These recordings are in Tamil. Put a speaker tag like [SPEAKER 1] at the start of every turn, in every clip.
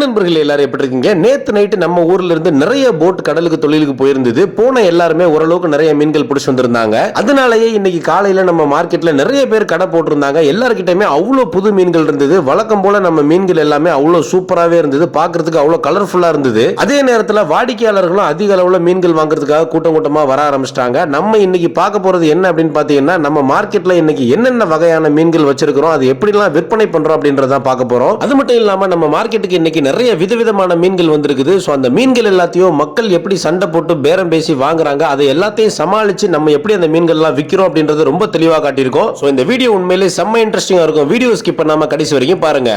[SPEAKER 1] நண்பர்கள் எல்லாரும் எப்படி இருக்கீங்க? நேற்று நைட்டு நம்ம ஊர்ல இருந்து நிறைய போட் கடலுக்கு தொழிலுக்கு போயிருந்தது. போன எல்லாருமே ஓரளவுக்கு நிறைய மீன்கள் பிடிச்சி வந்திருந்தாங்க. அதனாலயே இன்னைக்கு காலையில நம்ம மார்க்கெட்ல நிறைய பேர் கடை போட்டிருந்தாங்க. எல்லாருக்கிட்டயுமே அவ்வளோ புது மீன்கள் இருந்தது. வழக்கம் போல நம்ம மீன்கள் எல்லாமே அவ்வளோ சூப்பராகவே இருந்தது. பார்க்கிறதுக்கு அவ்வளோ கலர்ஃபுல்லா இருந்தது. அதே நேரத்தில் வாடிக்கையாளர்களும் அதிக அளவுல மீன்கள் வாங்குறதுக்காக கூட்டம் கூட்டமாக வர ஆரம்பிச்சிட்டாங்க. நம்ம இன்னைக்கு பார்க்க போறது என்ன அப்படின்னு பார்த்தீங்கன்னா நம்ம மார்க்கெட்ல இன்னைக்கு என்னென்ன வகையான மீன்கள் வச்சிருக்கிறோம் அது எப்படிலாம் விற்பனை பண்றோம் அப்படின்றத பார்க்க போறோம். அது மட்டும் இல்லாம நம்ம மார்க்கெட்டுக்கு இன்னைக்கு நிறைய விதவிதமான மீன்கள் வந்திருக்குது. ஸோ அந்த மீன்கள் எல்லாத்தையும் மக்கள் எப்படி சண்டை போட்டு பேரம் பேசி வாங்குறாங்க அதை எல்லாத்தையும் சமாளிச்சு நம்ம எப்படி அந்த மீன்கள்லாம் விற்கிறோம் அப்படின்றது ரொம்ப தெளிவாக காட்டியிருக்கோம். ஸோ இந்த வீடியோ உண்மையிலே செம்ம இன்ட்ரெஸ்டிங்காக இருக்கும். வீடியோ ஸ்கிப் பண்ணாம கடைசி வரைக்கும் பாருங்க.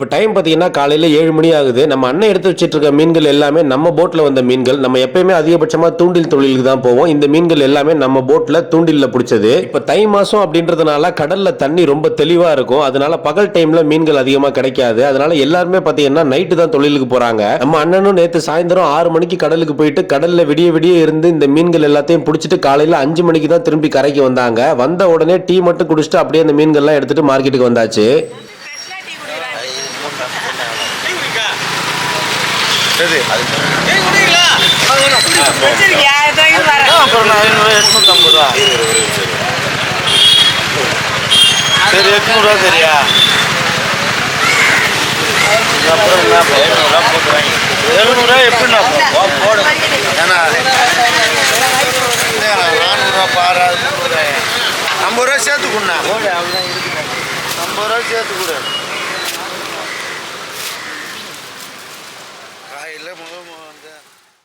[SPEAKER 1] இப்போ டைம் பார்த்தீங்கன்னா காலையில் ஏழு மணி ஆகுது. நம்ம அண்ணன் எடுத்து வச்சுட்டு இருக்க மீன்கள் எல்லாமே நம்ம போட்டில் வந்த மீன்கள். நம்ம எப்பயுமே அதிகபட்சமாக தூண்டில் தொழிலுக்கு தான் போவோம். இந்த மீன்கள் எல்லாமே நம்ம போட்டில் தூண்டிலில் பிடிச்சது. இப்போ தை மாதம் அப்படின்றதுனால கடலில் தண்ணி ரொம்ப தெளிவாக இருக்கும். அதனால பகல் டைமில் மீன்கள் அதிகமாக கிடைக்காது. அதனால எல்லாருமே பார்த்தீங்கன்னா நைட்டு தான் தொழிலுக்கு போகிறாங்க நம்ம அண்ணனும் நேற்று சாயந்தரம் ஆறு மணிக்கு கடலுக்கு போயிட்டு கடலில் விடிய விடிய இருந்து இந்த மீன்கள் எல்லாத்தையும் பிடிச்சிட்டு காலையில் அஞ்சு மணிக்கு தான் திரும்பி கரைக்கு வந்தாங்க. வந்த உடனே டீ மட்டும் குடிச்சிட்டு அப்படியே அந்த மீன்கள்லாம் எடுத்துட்டு மார்க்கெட்டுக்கு வந்தாச்சு.
[SPEAKER 2] பாரு.
[SPEAKER 3] அப்புறம் ஐநூறு எட்நூற்றம்பது ரூபா? சரி எட்நூறுவா சரியா? அப்புறம் எழுநூறுவா போட்டு வாங்கி எழுநூறுவா எப்படிண்ணா போடு. ஏன்னா நானூறுவா பாரு ஐம்பது ரூபா சேர்த்து கொடுண்ணா. போடு அவ்வளோதான் இருக்குது ஐம்பது ரூபா சேர்த்து கொடு காலையில் முதல் வந்து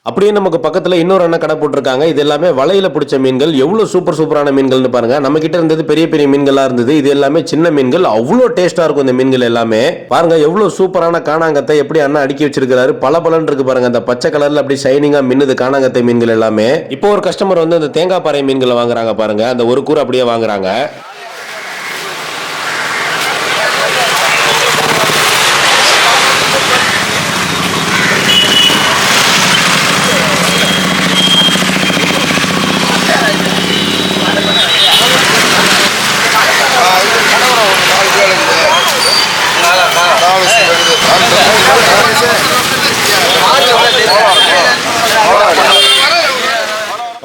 [SPEAKER 1] அப்படியே நமக்கு பக்கத்தில் இன்னொரு அண்ணன் கடை போட்டிருக்காங்க. இது எல்லாமே வலையில் பிடிச்ச மீன்கள். எவ்வளோ சூப்பர் சூப்பரான மீன்கள்னு பாருங்கள் நம்ம கிட்ட இருந்தது பெரிய பெரிய மீன்களாக இருந்தது. இது எல்லாமே சின்ன மீன்கள். அவ்வளோ டேஸ்ட்டாக இருக்கும் இந்த மீன்கள் எல்லாமே. பாருங்கள் எவ்வளோ சூப்பரான காணாங்கத்தை எப்படி அண்ணா அடுக்கி வச்சிருக்கிறாரு. பல பலன் இருக்கு பாருங்கள் அந்த பச்சை கலரில் அப்படி ஷைனிங்காக மின்னுது காணாங்கத்தை மீன்கள் எல்லாமே. இப்போ ஒரு கஸ்டமர் வந்து அந்த தேங்காய் பாறை மீன்களை வாங்குறாங்க பாருங்கள் அந்த ஒரு கூறு அப்படியே வாங்குறாங்க.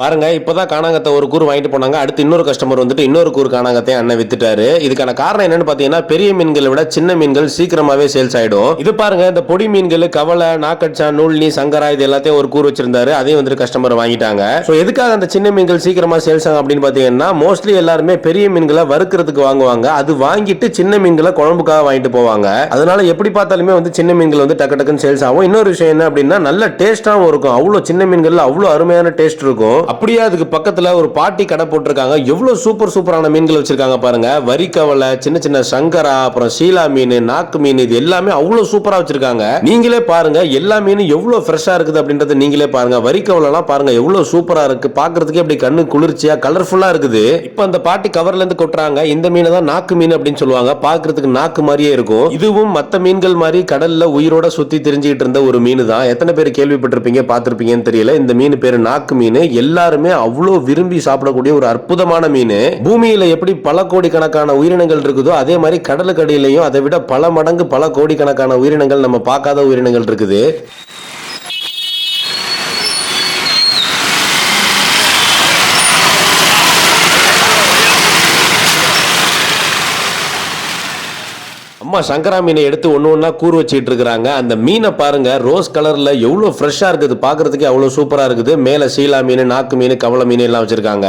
[SPEAKER 1] பாருங்க இப்போதான் காணாங்கத்தை ஒரு கூறு வாங்கிட்டு போனாங்க. அடுத்து இன்னொரு கஸ்டமர் வந்துட்டு இன்னொரு கூறு காணாங்கத்தையும் அண்ணன் வித்துட்டாரு. இதுக்கான காரணம் என்னன்னு பாத்தீங்கன்னா பெரிய மீன்களை விட சின்ன மீன்கள் சீக்கிரமாவே சேல்ஸ் ஆயிடும். இது பாருங்க இந்த பொடி மீன்கள் கவலை நாக்கச்சா நூல்னி சங்கரா இது எல்லாத்தையும் ஒரு கூறு வச்சிருந்தாரு. அதையும் வந்துட்டு கஸ்டமர் வாங்கிட்டாங்க. ஸோ எதுக்காக அந்த சின்ன மீன்கள் சீக்கிரமா சேல்ஸ் ஆகும் அப்படின்னு பாத்தீங்கன்னா மோஸ்ட்லி எல்லாருமே பெரிய மீன்களை வறுக்கிறதுக்கு வாங்குவாங்க. அது வாங்கிட்டு சின்ன மீன்களை குழம்புக்காக வாங்கிட்டு போவாங்க. அதனால எப்படி பார்த்தாலுமே வந்து சின்ன மீன்கள் வந்து டக்கு டக்குன்னு சேல்ஸ் ஆகும். இன்னொரு விஷயம் என்ன அப்படின்னா நல்ல டேஸ்டாகவும் இருக்கும். அவ்வளோ சின்ன மீன்கள்ல அவ்வளோ அருமையான டேஸ்ட் இருக்கும். அப்படியே அதுக்கு பக்கத்துல ஒரு பாட்டி கடை போட்டிருக்காங்க. எவ்வளவு சூப்பர் சூப்பரான மீன்கள் வச்சிருக்காங்க பாருங்க. வரிக்கவலை சின்ன சின்ன சங்கரா அப்புறம் சீலா மீன் நாக்கு மீன் இது எல்லாமே அவ்வளவு சூப்பரா வச்சிருக்காங்க. நீங்களே பாருங்க எல்லா மீனும் எவ்வளவு ஃப்ரெஷ்ஷா இருக்குது அப்படின்றத நீங்களே பாருங்க. வரிக்கவலைலாம் பாருங்க எவ்வளவு சூப்பரா இருக்கு. பாக்குறதுக்கே அப்படி கண்ணு குளிர்ச்சியா கலர்ஃபுல்லா இருக்குது. இப்போ அந்த பாட்டி கவர்ல இருந்து கொட்டுறாங்க. இந்த மீனை தான் நாக்கு மீன் அப்படின்னு சொல்லுவாங்க. பாக்குறதுக்கு நாக்கு மாதிரியே இருக்கும். இதுவும் மத்த மீன்கள் மாதிரி கடல்ல உயிரோட சுத்தி தெரிஞ்சுக்கிட்டு இருந்த ஒரு மீன் தான் எத்தனை பேர் கேள்விப்பட்டிருப்பீங்க பார்த்துருப்பீங்கன்னு தெரியல. இந்த மீன் பேரு நாக்கு மீன். எல்லா எல்லாருமே அவ்வளோ விரும்பி சாப்பிடக்கூடிய ஒரு அற்புதமான மீன். பூமியில எப்படி பல கோடிக்கணக்கான உயிரினங்கள் இருக்குதோ அதே மாதிரி கடலுக்கடியிலையும் அதை விட பல மடங்கு பல கோடிக்கணக்கான உயிரினங்கள் நம்ம பார்க்காத உயிரினங்கள் இருக்குது. அம்மா சங்கரா மீனை எடுத்து ஒன்று ஒன்றா கூறு வச்சுட்டு இருக்கிறாங்க. அந்த மீனை பாருங்க ரோஸ் கலரில் எவ்வளோ ஃப்ரெஷ்ஷாக இருக்குது. பார்க்கறதுக்கே அவ்வளோ சூப்பராக இருக்குது. மேலே சீலா மீன் நாக்கு மீன் கவளை மீன் எல்லாம் வச்சுருக்காங்க.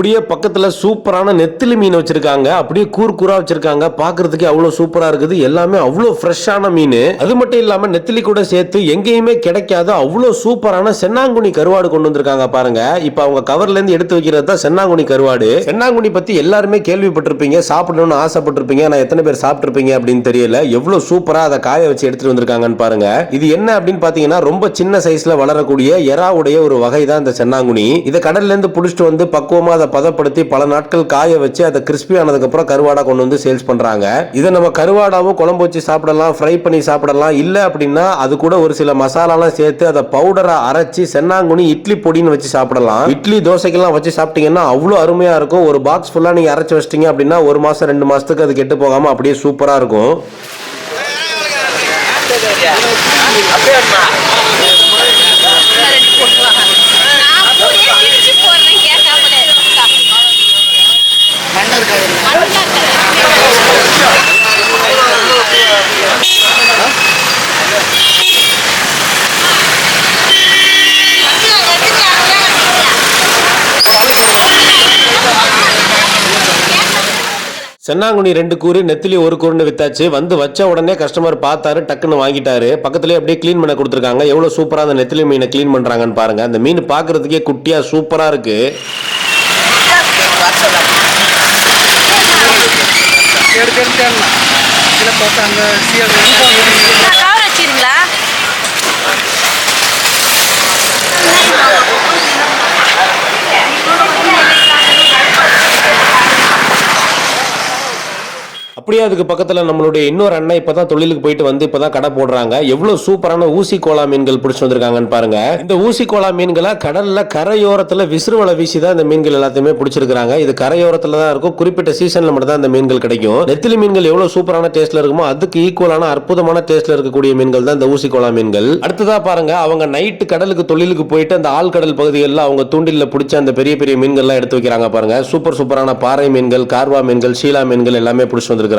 [SPEAKER 1] அப்படியே பக்கத்தில் சூப்பரான நெத்திலி மீன் வச்சிருக்காங்க. அப்படியே கூர் கூறா வச்சிருக்காங்க. பாக்குறதுக்கு அவ்வளோ சூப்பராக இருக்குது. எல்லாமே அவ்வளோ ஃப்ரெஷ்ஷான மீன். அது மட்டும் இல்லாமல் நெத்திலி கூட சேர்த்து எங்கேயுமே கிடைக்காத அவ்வளோ சூப்பரான சென்னாங்குனி கருவாடு கொண்டு வந்திருக்காங்க பாருங்க. இப்போ அவங்க கவர்லேருந்து எடுத்து வைக்கிறது தான் சென்னாங்குனி கருவாடு. சென்னாங்குனி பற்றி எல்லாருமே கேள்விப்பட்டிருப்பீங்க. சாப்பிடணும்னு ஆசைப்பட்டிருப்பீங்க. நான் எத்தனை பேர் சாப்பிட்ருப்பீங்க அப்படின்னு தெரியல. எவ்வளோ சூப்பராக அதை காய வச்சு எடுத்துட்டு வந்திருக்காங்கன்னு பாருங்க. இது என்ன அப்படின்னு பார்த்தீங்கன்னா ரொம்ப சின்ன சைஸில் வளரக்கூடிய எறாவுடைய ஒரு வகை தான் இந்த சென்னாங்குனி. இதை கடல்லேருந்து பிடிச்சிட்டு வந்து பக்குவமாக அதை பதப்படுத்தி பல நாட்கள் காய வச்சு அதை கிறிஸ்பி ஆனதுக்கப்புறம் கருவாடா கொண்டு வந்து சேல்ஸ் பண்ணுறாங்க இதை நம்ம கருவாடாவும் குழம்பு வச்சு சாப்பிடலாம் ஃப்ரை பண்ணி சாப்பிடலாம் இல்லை அப்படின்னா அது கூட ஒரு சில மசாலாலாம் சேர்த்து அதை பவுடரா அரைச்சி சென்னாங்குனி இட்லி பொடின்னு வச்சு சாப்பிடலாம். இட்லி தோசைக்கெல்லாம் வச்சு சாப்பிட்டீங்கன்னா அவ்வளோ அருமையாக இருக்கும். ஒரு பாக்ஸ் ஃபுல்லாக நீங்கள் அரைச்சி வச்சிட்டீங்க அப்படின்னா ஒரு மாதம் ரெண்டு மாதத்துக்கு அது கெட்டு போகாமல் அப்படியே சூப்பராக இருக்கும்.
[SPEAKER 4] நான்
[SPEAKER 1] சென்னாங்குனி ரெண்டு கூறு நெத்திலி ஒரு கூறுன்னு வித்தாச்சு. வந்து வச்ச உடனே கஸ்டமர் பார்த்தாரு டக்குன்னு வாங்கிட்டாரு. பக்கத்துலேயே அப்படியே க்ளீன் பண்ண கொடுத்துருக்காங்க. எவ்வளோ சூப்பராக அந்த நெத்திலி மீனை க்ளீன் பண்ணுறாங்கன்னு பாருங்கள் அந்த மீன் பார்க்கிறதுக்கே குட்டியா சூப்பரா இருக்கு
[SPEAKER 4] கவர் வச்சிருங்களா
[SPEAKER 1] அப்படியே அதுக்கு பக்கத்தில் நம்மளுடைய இன்னொரு அண்ணன் இப்பதான் தொழிலுக்கு போயிட்டு வந்து இப்போதான் கடை போடுறாங்க. எவ்வளோ சூப்பரான ஊசி கோலா மீன்கள் பிடிச்சி வந்திருக்காங்கன்னு பாருங்க. இந்த ஊசி கோலா மீன்களை கடலில் கரையோரத்தில் விசிறுவலை வீசி தான் இந்த மீன்கள் எல்லாத்தையுமே பிடிச்சிருக்காங்க இது கரையோரத்தில் தான் இருக்கும். குறிப்பிட்ட சீசனில் மட்டும் தான் இந்த மீன்கள் கிடைக்கும். நெத்திலி மீன்கள் எவ்வளோ சூப்பரான டேஸ்ட்டில் இருக்குமோ அதுக்கு ஈக்குவலான அற்புதமான டேஸ்ட்டில் இருக்கக்கூடிய மீன்கள் தான் இந்த ஊசி கோலா மீன்கள். அடுத்ததா பாருங்க அவங்க நைட்டு கடலுக்கு தொழிலுக்கு போயிட்டு அந்த ஆழ்கடல் பகுதிகளில் அவங்க தூண்டிலில் பிடிச்ச அந்த பெரிய பெரிய மீன்கள்லாம் எடுத்து வைக்கிறாங்க பாருங்க. சூப்பர் சூப்பரான பாறை மீன்கள் கார்வா மீன்கள் ஷீலா மீன்கள் எல்லாமே பிடிச்சி வந்திருக்காங்க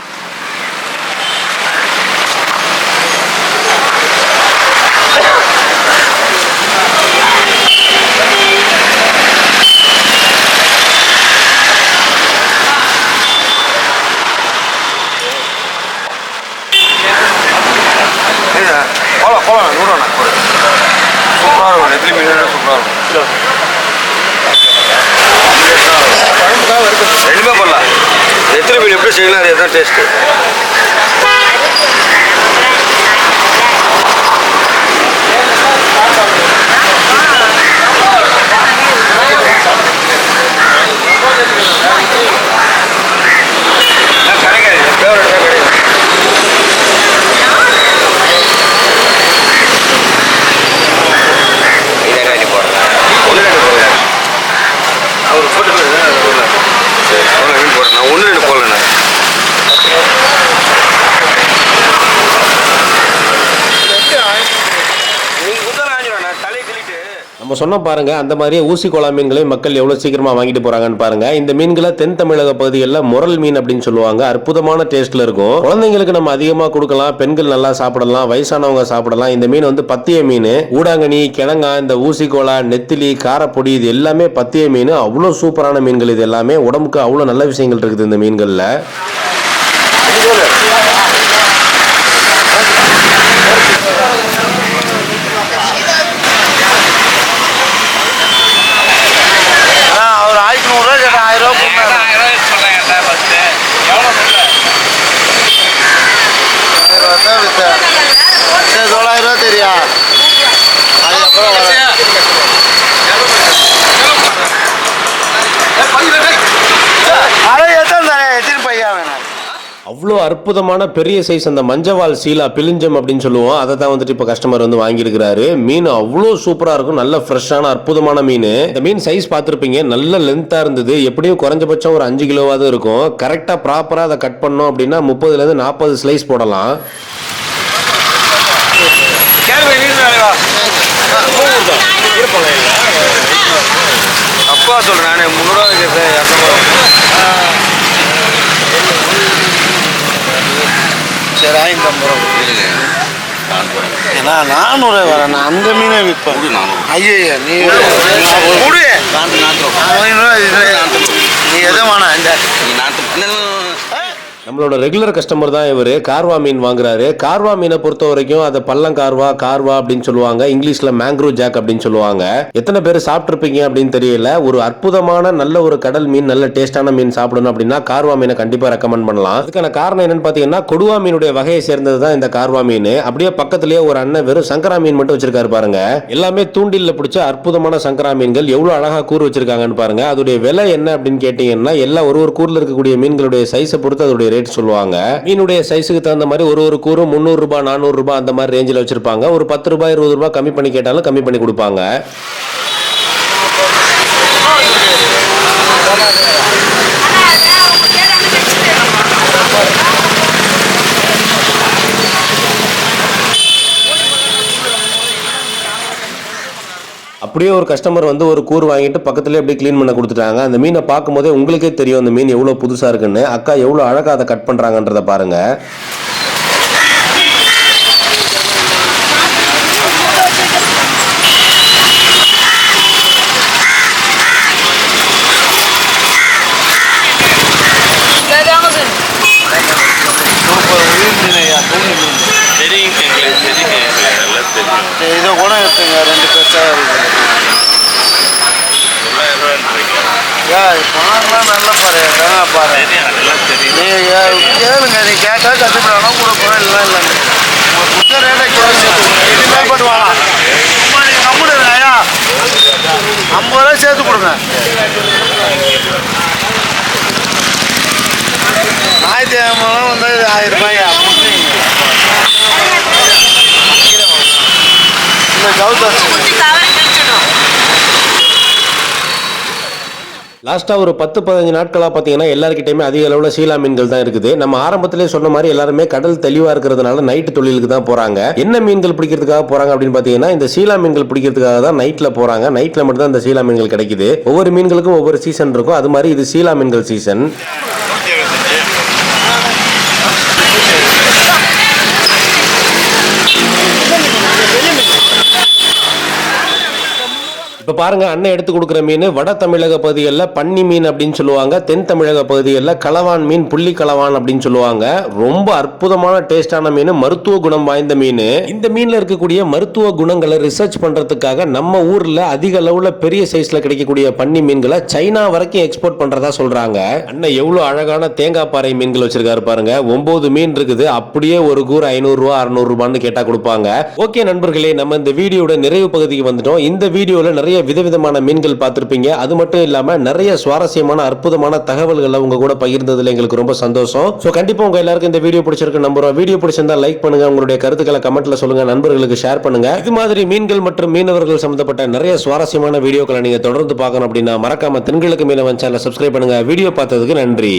[SPEAKER 3] போலாம் போலாம் நூறுவா சூப்பராக இருக்கும் நெத்திலி மீன் சூப்பராக இருக்கும் ரெண்டுமே பண்ணலாம் நெத்திலி மீன் எப்படி செய்யலாம் அது எதான் டேஸ்ட்டு கிடைக்காது ஃபேவரட் தான் கிடைக்கும் இதே போடுறேன் ஒன்று ரெண்டு போடுறேன் அவர் போட்டு போடுறேன் அவ்வளோ மீன் போடுறேன் நான் ஒன்று ரெண்டு போடல நான் நீங்கள் குத்தலாம் ஆஞ்சிடும் நான் தலையை கிள்ளிட்டு
[SPEAKER 1] நம்ம சொன்ன பாருங்க அந்த மாதிரியே ஊசி மீன்களை மக்கள் எவ்வளோ சீக்கிரமாக வாங்கிட்டு போறாங்கன்னு பாருங்க. இந்த மீன்களை தென் தமிழக பகுதிகளில் முரல் மீன் அப்படின்னு சொல்லுவாங்க. அற்புதமான டேஸ்ட்ல இருக்கும். குழந்தைங்களுக்கு நம்ம அதிகமா கொடுக்கலாம். பெண்கள் நல்லா சாப்பிடலாம். வயசானவங்க சாப்பிடலாம். இந்த மீன் வந்து பத்திய மீன். ஊடாங்கனி கிழங்கா இந்த ஊசி நெத்திலி காரப்பொடி இது எல்லாமே பத்திய மீன். அவ்வளோ சூப்பரான மீன்கள் இது எல்லாமே. உடம்புக்கு அவ்வளோ நல்ல விஷயங்கள் இருக்குது இந்த மீன்களில்
[SPEAKER 3] ஆனால் அவர் ஆயிரத்தி நூறுரூவா கேட்டேன் ஆயிரம் ரூபா கொடுத்தாரு ஆயிரம் ரூபா தான் விற்றேன் சரி தொள்ளாயிரம் ரூபா தெரியா அதுக்கப்புறம் வரேன். அரை எத்தனை தானே எத்தனை பையா வேணும்
[SPEAKER 1] அவ்வளோ அற்புதமான பெரிய சைஸ் அந்த மஞ்சவால் சீலா பிலிஞ்சம் அப்படின்னு சொல்லுவோம். அதை தான் வந்துட்டு இப்போ கஸ்டமர் வந்து வாங்கியிருக்கிறாரு. மீன் அவ்வளோ சூப்பராக இருக்கும். நல்ல ஃப்ரெஷ்ஷான அற்புதமான மீன். இந்த மீன் சைஸ் பார்த்துருப்பீங்க. நல்ல லென்த்தாக இருந்தது. எப்படியும் குறைஞ்சபட்சம் ஒரு அஞ்சு கிலோவாவது இருக்கும். கரெக்டாக ப்ராப்பராக அதை கட் பண்ணோம் அப்படின்னா முப்பதுலேருந்து நாற்பது ஸ்லைஸ் போடலாம்.
[SPEAKER 3] அப்பா சொல்கிறேன் நான் முந்நூறுவா கேட்பேன் இரநூறுவா சரி ஐம்பது ரூபா ஏன்னா நானூறு வரேன். நான் அந்த மீனை விற்பேன். ஐயோ நீ நீ எதை வேணாம் இந்த
[SPEAKER 1] நம்மளோட ரெகுலர் கஸ்டமர் தான் இவர். கார்வா மீன் வாங்குறாரு. கார்வா மீனை பொறுத்த வரைக்கும் அதை பள்ளம் கார்வா கார்வா அப்படின்னு சொல்லுவாங்க. இங்கிலீஷ்ல மேங்க்ரூ ஜாக் அப்படின்னு சொல்லுவாங்க. எத்தனை பேர் சாப்பிட்டுருப்பீங்க அப்படின்னு தெரியல. ஒரு அற்புதமான நல்ல ஒரு கடல் மீன் நல்ல டேஸ்டான மீன் சாப்பிடணும் அப்படின்னா கார்வா மீனை கண்டிப்பா ரெக்கமெண்ட் பண்ணலாம். அதுக்கான காரணம் என்னன்னு பாத்தீங்கன்னா கொடுவா மீனுடைய வகையை சேர்ந்தது தான் இந்த கார்வா மீன். அப்படியே பக்கத்துலயே ஒரு அண்ணன் வெறும் சங்கரா மீன் மட்டும் வச்சிருக்காரு பாருங்க. எல்லாமே தூண்டில்ல பிடிச்ச அற்புதமான சங்கரா மீன்கள் எவ்வளவு அழகா கூறு வச்சிருக்காங்கன்னு பாருங்க. அதோடைய விலை என்ன அப்படின்னு கேட்டீங்கன்னா எல்லா ஒரு ஒரு கூர்ல இருக்கக்கூடிய மீன்களுடைய சைஸை பொறுத்து அதோடைய ரேட் சொல்லுவாங்க. மீனுடைய சைஸுக்கு தகுந்த மாதிரி ஒரு ஒரு கூறு முந்நூறு ரூபாய் நானூறு ரூபாய் அந்த மாதிரி ரேஞ்சில் வச்சிருப்பாங்க. ஒரு பத்து ரூபாய் இருபது ரூபாய் கம்மி பண்ணி கேட்டாலும் கம்மி பண்ணி கொடுப்பாங்க. அப்படியே ஒரு கஸ்டமர் வந்து ஒரு கூறு வாங்கிட்டு பக்கத்துலேயே அப்படியே க்ளீன் பண்ண கொடுத்துட்டாங்க. அந்த மீனை பார்க்கும்போதே உங்களுக்கே தெரியும் அந்த மீன் எவ்வளோ புதுசாக இருக்குன்னு. அக்கா எவ்வளோ அழகாக அதை கட் பண்ணுறாங்கன்றத பாருங்க.
[SPEAKER 3] சூப்பர். உயிர் மீன் ஐயா தூண்டி மீன்
[SPEAKER 5] தெரியுங்க எங்களுக்கு தெரியுங்க எங்களுக்கு நல்லா தெரியும்
[SPEAKER 3] சரி, இதை கூட எடுத்துங்க ரெண்டு பெருசாக இருக்குது
[SPEAKER 5] தொள்ளாயிரம் ரூபான்றீங்க
[SPEAKER 3] ஐயா பணம்லாம் நல்ல பாரு பாரு நீ ஐயா, கேளுங்க நீ கேட்டால் கற்றுக்கலாம் கொடுக்குறோம் இல்லை. இல்லைங்க ஒரு புத்த ரேட்டை கேளுங்க. இனிமேல் போட்டு வாங்க சும்மா ஐம்பது ரூபா சேர்த்து கொடுங்க. ஆயிரத்தி ஞாயிற்றுக்கிழமெல்லாம் வந்து ஆயிரம் ரூபாயா இந்த கௌதம்
[SPEAKER 1] லாஸ்ட்டாக ஒரு பத்து பதினஞ்சு நாட்களாக பார்த்தீங்கன்னா எல்லாருக்கிட்டையுமே அதிக அளவில் சீலா மீன்கள் தான் இருக்குது. நம்ம ஆரம்பத்திலே சொன்ன மாதிரி எல்லாருமே கடல் தெளிவாக இருக்கிறதுனால நைட்டு தொழிலுக்கு தான் போகிறாங்க என்ன மீன்கள் பிடிக்கிறதுக்காக போகிறாங்க அப்படின்னு பார்த்தீங்கன்னா இந்த சீலா மீன்கள் பிடிக்கிறதுக்காக தான் நைட்டில் போகிறாங்க நைட்டில் மட்டும் தான் இந்த சீலா மீன்கள் கிடைக்குது. ஒவ்வொரு மீன்களுக்கும் ஒவ்வொரு சீசன் இருக்கும். அது மாதிரி இது சீலா மீன்கள் சீசன் இப்போ பாருங்க அண்ணன் எடுத்து கொடுக்குற மீன் வட தமிழக பகுதிகளில் பன்னி மீன் அப்படின்னு சொல்லுவாங்க தென் தமிழக பகுதிகளில் களவான் மீன் புள்ளி களவான் அப்படின்னு சொல்லுவாங்க. ரொம்ப அற்புதமான டேஸ்டான மீன் மருத்துவ குணம் வாய்ந்த மீன். இந்த மீன்ல இருக்கக்கூடிய மருத்துவ குணங்களை ரிசர்ச் பண்றதுக்காக நம்ம ஊர்ல அதிக அளவுல பெரிய சைஸ்ல கிடைக்கக்கூடிய பன்னி மீன்களை சைனா வரைக்கும் எக்ஸ்போர்ட் பண்றதா சொல்றாங்க. அண்ணன் எவ்வளவு அழகான தேங்காய் பாறை மீன்கள் வச்சிருக்காரு பாருங்க. ஒன்பது மீன் இருக்குது. அப்படியே ஒரு கூறு ஐநூறு ரூபா அறுநூறு ரூபான்னு கேட்டா கொடுப்பாங்க. ஓகே நண்பர்களே நம்ம இந்த வீடியோட நிறைவு பகுதிக்கு வந்துட்டோம். இந்த வீடியோல நிறைய விதவிதமான மீன்கள் பார்த்துருப்பீங்க. அது மட்டும் இல்லாம நிறைய சுவாரஸ்யமான அற்புதமான தகவல்களை உங்க கூட பகிர்ந்ததுல எங்களுக்கு ரொம்ப சந்தோஷம். சோ கண்டிப்பா உங்க எல்லாருக்கும் இந்த வீடியோ பிடிச்சிருக்கு நம்புறோம். வீடியோ பிடிச்சிருந்தா லைக் பண்ணுங்க. உங்களுடைய கருத்துக்களை கமெண்ட்ல சொல்லுங்க. நண்பர்களுக்கு ஷேர் பண்ணுங்க. இது மாதிரி மீன்கள் மற்றும் மீனவர்கள் சம்பந்தப்பட்ட நிறைய சுவாரஸ்யமான வீடியோக்களை நீங்க தொடர்ந்து பார்க்கணும் அப்படின்னா மறக்காம தென்கிழக்கு மீனவன் சேனலை சப்ஸ்கிரைப் பண்ணுங்க. வீடியோ பார்த்ததுக்கு நன்றி.